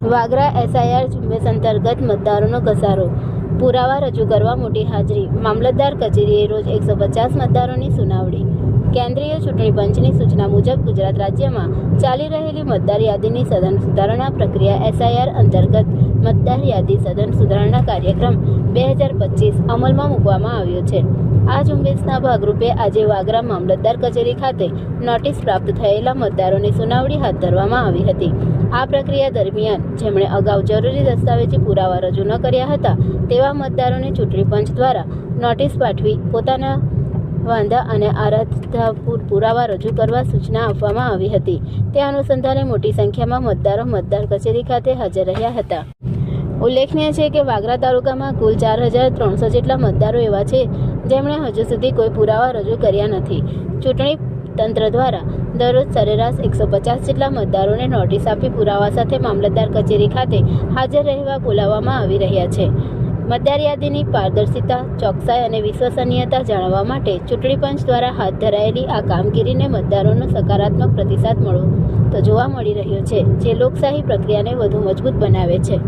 Vagra SIR ઝુંબેશ અંતર્ગત મતદારોનો ઘસારો. પુરાવા રજૂ કરવા મોટી હાજરી. મામલતદાર કચેરીએ રોજ એકસો પચાસ મતદારોની સુનાવણી. કેન્દ્રીય ચૂંટણી પંચની સૂચના મુજબ ગુજરાત રાજ્યમાં ચાલી રહેલી મતદાર યાદીની સઘન સુધારણા પ્રક્રિયા એસઆઈઆર અંતર્ગત મતદાર યાદી સઘન સુધારણા કાર્યક્રમ બે હજાર પચીસ અમલમાં મૂકવામાં આવ્યો છે. આ ઝુંબેશના ભાગરૂપે આજે વાગરા મામલતદાર કચેરી ખાતે નોટિસ પ્રાપ્ત થયેલા મતદારોની સુનાવણી હાથ ધરવામાં આવી હતી. આ પ્રક્રિયા દરમિયાન જેમણે અગાઉ જરૂરી દસ્તાવેજી પુરાવા રજૂ ન કર્યા હતા, તેવા મતદારોને ચૂંટણી પંચ દ્વારા નોટિસ પાઠવી પોતાના વાંધા અને આરાધતાપૂર પુરાવા રજૂ કરવા સૂચના આપવામાં આવી હતી. તે અનુસંધાને મોટી સંખ્યામાં મતદારો મતદાર કચેરી ખાતે હાજર રહ્યા હતા. ઉલ્લેખનીય છે કે વાગરા તાલુકામાં કુલ ચાર હજાર ત્રણસો જેટલા મતદારો એવા છે, જેમણે હજુ સુધી કોઈ પુરાવા રજૂ કર્યા નથી. ચૂંટણી તંત્ર દ્વારા દરરોજ સરેરાશ એકસો પચાસ જેટલા મતદારોને નોટિસ આપી પુરાવા સાથે મામલતદાર કચેરી ખાતે હાજર રહેવા બોલાવવામાં આવી રહ્યા છે. મતદાર યાદીની પારદર્શિતા, ચોકસાઈ અને વિશ્વસનીયતા જાણવા માટે ચૂંટણી પંચ દ્વારા હાથ ધરાયેલી આ કામગીરીને મતદારોનો સકારાત્મક પ્રતિસાદ મળતો જોવા મળી રહ્યો છે જે લોકશાહી પ્રક્રિયાને વધુ મજબૂત બનાવે છે.